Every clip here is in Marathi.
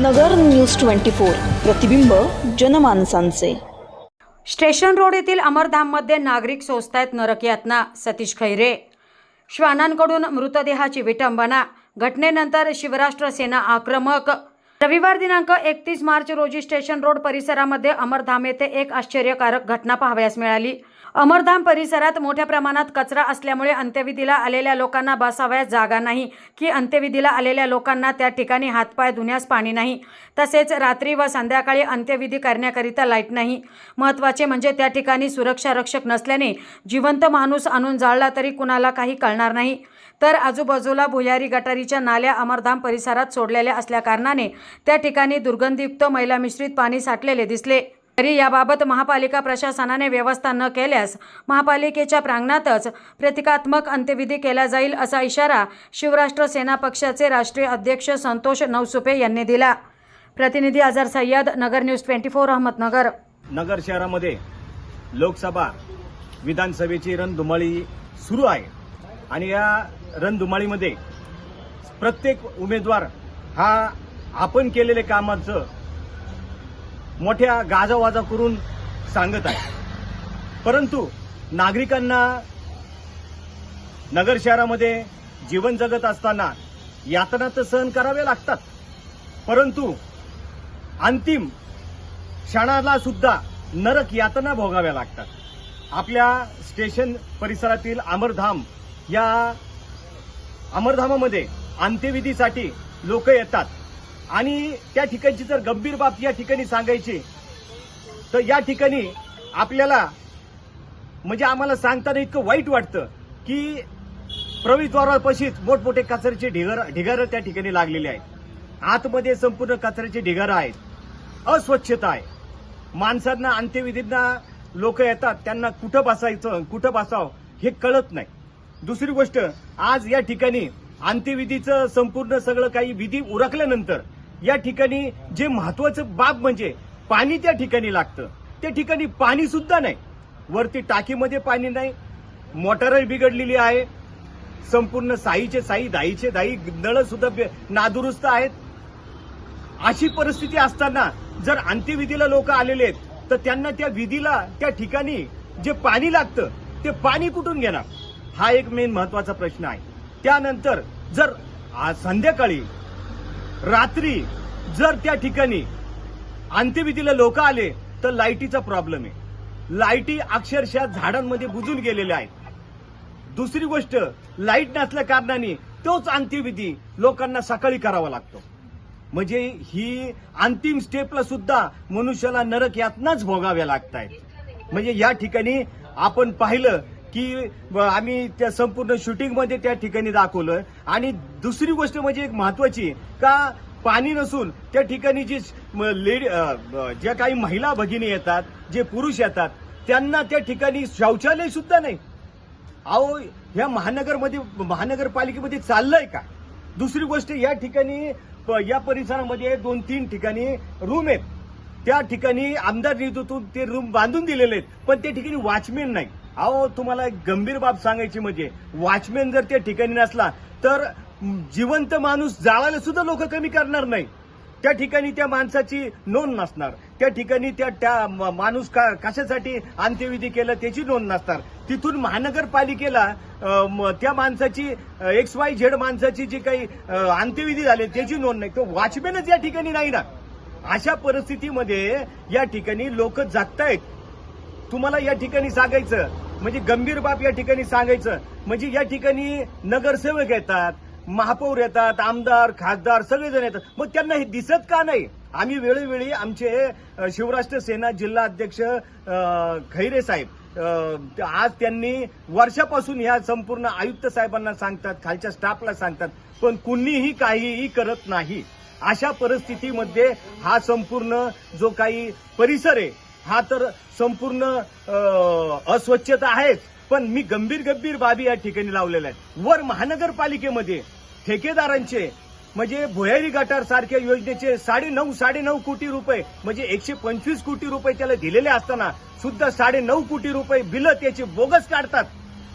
नगर न्यूज ट्वेंटी फोर. प्रतिबिंब जनमानसांचे. स्टेशन रोड येथील अमरधाममध्ये नागरिक सोसतायत नरकयातना सतीश खैरे. श्वानांकडून मृतदेहाची विटंबना घटनेनंतर शिवराष्ट्र सेना आक्रमक. रविवार दिनांक एकतीस मार्च रोजी स्टेशन रोड परिसरामध्ये अमरधाम येथे एक आश्चर्यकारक घटना पाहावयास मिळाली. अमरधाम परिसरात मोठ्या प्रमाणात कचरा असल्यामुळे अंत्यविधीला आलेल्या लोकांना बसावयास जागा नाही. की अंत्यविधीला आलेल्या लोकांना त्या ठिकाणी हातपाय धुण्यास पाणी नाही. तसेच रात्री व संध्याकाळी अंत्यविधी करण्याकरिता लाइट नाही. महत्त्वाचे म्हणजे त्या ठिकाणी सुरक्षा रक्षक नसल्याने जिवंत माणूस आणून जाळला तरी कुणाला काही कळणार नाही. तर आजूबाजूला भुयारी गटारीच्या नाल्या अमरधाम परिसरात सोडलेल्या असल्याकारणाने त्या ठिकाणी दुर्गंधीयुक्त मैला मिश्रित पाणी साठलेले दिसले. तरी याबाबत महापालिका प्रशासनाने व्यवस्था न केल्यास महापालिकेच्या प्रांगणातच प्रतिकात्मक अंत्यविधी केला जाईल असा इशारा शिवराष्ट्र सेना पक्षाचे राष्ट्रीय अध्यक्ष संतोष नवसुपे यांनी दिला. प्रतिनिधी Azhar Sayyed Nagar news twenty four Ahmednagar. Nagar शहरामध्ये लोकसभा विधानसभेची रणधुमाळी सुरू आहे. आणि या रणधुमाळीमध्ये प्रत्येक उमेदवार हा आपण केलेले कामाचं मोठ्या गाजावाजा करून सांगत आहे. परंतु नागरिकांना नगर शहरामध्ये जीवन जगत असताना यातना तर सहन करावे लागतात. परंतु अंतिम क्षणाला सुद्धा नरक यातना भोगाव्या लागतात. आपल्या स्टेशन परिसरातील अमरधाम या अमरधामामध्ये अंत्यविधीसाठी लोक येतात. आणि त्या ठिकाणची जर गंभीर बाब या ठिकाणी सांगायची तर या ठिकाणी आपल्याला म्हणजे आम्हाला सांगताना इतकं वाईट वाटतं की प्रवेशद्वारापाशीच मोठमोठे कचऱ्याचे ढिगार ढिगारं त्या ठिकाणी लागलेले आहेत. आतमध्ये संपूर्ण कचऱ्याचे ढिगारं आहेत. अस्वच्छता आहे. माणसांना अंत्यविधींना लोक येतात त्यांना कुठं बसायचं कुठं बसावं हे कळत नाही. दुसरी गोष्ट आज या ठिकाणी अंत्यविधीचं संपूर्ण सगळं काही विधी उरकल्यानंतर या ठिकाणी जे महत्वाचं बाब म्हणजे पाणी त्या ठिकाणी लागतं त्या ठिकाणी पाणी सुद्धा नाही. वरती टाकीमध्ये पाणी नाही. मोटारही बिघडलेली आहे. संपूर्ण साईचे साई दाईचे दाई नळ सुद्धा नादुरुस्त आहेत. अशी परिस्थिती असताना जर अंत्यविधीला लोक आलेले आहेत तर त्यांना त्या विधीला त्या ठिकाणी जे पाणी लागतं ते पाणी कुठून घेणार? हा एक मेन महत्त्वाचा प्रश्न आहे. त्यानंतर जर संध्याकाळी रात्री जर त्या ठिकाणी अंत्यविधीला लोक आले तर लाईटीचा प्रॉब्लेम आहे. लाईटी अक्षरशः झाडांमध्ये बुजून गेलेल्या आहेत. दुसरी गोष्ट लाइट नसल्या कारणाने तोच अंत्यविधी लोकांना सकाळी करावा लागतो. म्हणजे ही अंतिम स्टेपला सुद्धा मनुष्याला नरक यातनाच भोगाव्या लागत आहेत म्हणजे या ठिकाणी आपण पाहिलं की आम्ही त्या संपूर्ण शूटिंगमध्ये त्या ठिकाणी दाखवलं आणि दुसरी गोष्ट म्हणजे एक महत्वाची का पाणी नसून त्या ठिकाणी जी म- लेडी ज्या काही महिला भगिनी येतात जे पुरुष येतात त्यांना त्या ठिकाणी शौचालय सुद्धा नाही. अहो ह्या महानगरमध्ये महानगरपालिकेमध्ये चाललंय का? दुसरी गोष्ट या ठिकाणी प- या परिसरामध्ये दोन तीन ठिकाणी रूम आहेत. त्या ठिकाणी आमदार निधीतून ते रूम बांधून दिलेले आहेत पण त्या ठिकाणी वॉचमॅन नाही. अहो तुम्हाला एक गंभीर बाब सांगायची म्हणजे वॉचमॅन जर त्या ठिकाणी नसला तर जिवंत माणूस जाळायला सुद्धा लोक कमी करणार नाही. त्या ठिकाणी त्या माणसाची नोंद नसणार. त्या ठिकाणी त्या त्या माणूस का कशासाठी अंत्यविधी केलं त्याची नोंद नसणार. तिथून महानगरपालिकेला त्या माणसाची एक्स वाय झेड माणसाची जी काही अंत्यविधी झाली त्याची नोंद नाही. तो वॉचमॅनच या ठिकाणी नाही ना. अशा परिस्थितीमध्ये या ठिकाणी लोक जगतायत. तुम्हाला या ठिकाणी सांगायचं म्हणजे गंभीर बाब या ठिकाणी सांगायचं म्हणजे या ठिकाणी नगरसेवक येतात महापौर येतात आमदार खासदार सगळेजण येतात. मग त्यांना हे दिसत का नाही? आम्ही वेळोवेळी आमचे शिवराष्ट्र सेना जिल्हा अध्यक्ष खैरे साहेब आज त्यांनी वर्षापासून ह्या संपूर्ण आयुक्त साहेबांना सांगतात खालच्या स्टाफला सांगतात पण कुणीही काहीही करत नाही. अशा परिस्थितीमध्ये हा संपूर्ण जो काही परिसर आहे हा तर संपूर्ण अस्वच्छता आहेच. पण मी गंभीर गंभीर बाबी या ठिकाणी लावलेल्या आहेत. वर महानगरपालिकेमध्ये ठेकेदारांचे म्हणजे भुयारी गटार सारख्या योजनेचे साडे नऊ साडे नऊ कोटी रुपये म्हणजे एकशे पंचवीस कोटी रुपये त्याला दिलेले असताना सुद्धा साडे नऊ कोटी रुपये बिलं त्याचे बोगस काढतात.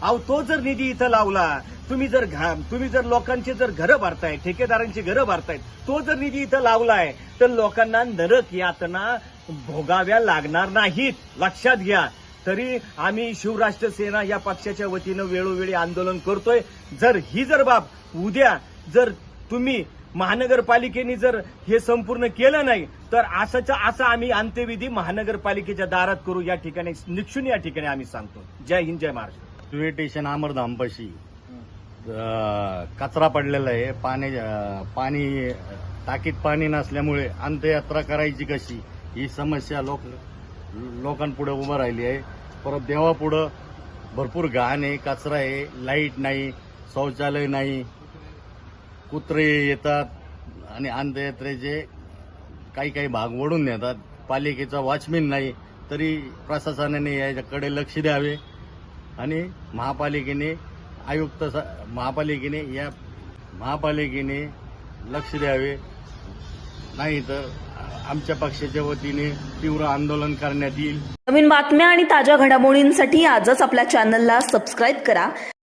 अहो तो जर निधी इथं लावला तुम्ही जर घा- तुम्ही जर लोकांचे जर घरं भरताय ठेकेदारांची घरं भरतायत तो जर निधी इथं लावलाय तर लोकांना नरक यातना भोगाव्या लागणार नाहीत. लक्षात घ्या. तरी आम्ही शिवराष्ट्र सेना या पक्षाच्या वतीनं वेळोवेळी आंदोलन करतोय. जर ही जर बाब उद्या जर तुम्ही महानगरपालिकेने जर हे संपूर्ण केलं नाही तर असंच्या असं आम्ही अंत्यविधी महानगरपालिकेच्या दारात करू. या ठिकाणी निक्षून या ठिकाणी आम्ही सांगतो. जय हिंद जय महाराष्ट्र. रेल्वे स्टेशन अमरधामपाशी कचरा पडलेला आहे. पाणी पाणी टाकीत पाणी नसल्यामुळे अंत्ययात्रा करायची कशी? ही समस्या लोक लोकांपुढे उभं राहिली आहे. परत देवापुढं भरपूर घाण आहे कचरा आहे लाइट नाही शौचालय नाही कुत्रे येतात आणि अंत्ययात्रेचे काही काही भाग वडून नेतात. पालिकेचा वॉचमॅन नाही तरी प्रशासनाने याच्याकडे लक्ष द्यावे. आणि महापालिकेने आयुक्त महापालिकेने या महापालिकेने लक्ष द्यावे. नाही तर आमच्या पक्षाच्या वतीने तीव्र आंदोलन करण्यात येईल. नवीन बातम्या आणि ताज्या घडामोडींसाठी आजच आपल्या चॅनलला सबस्क्राईब करा.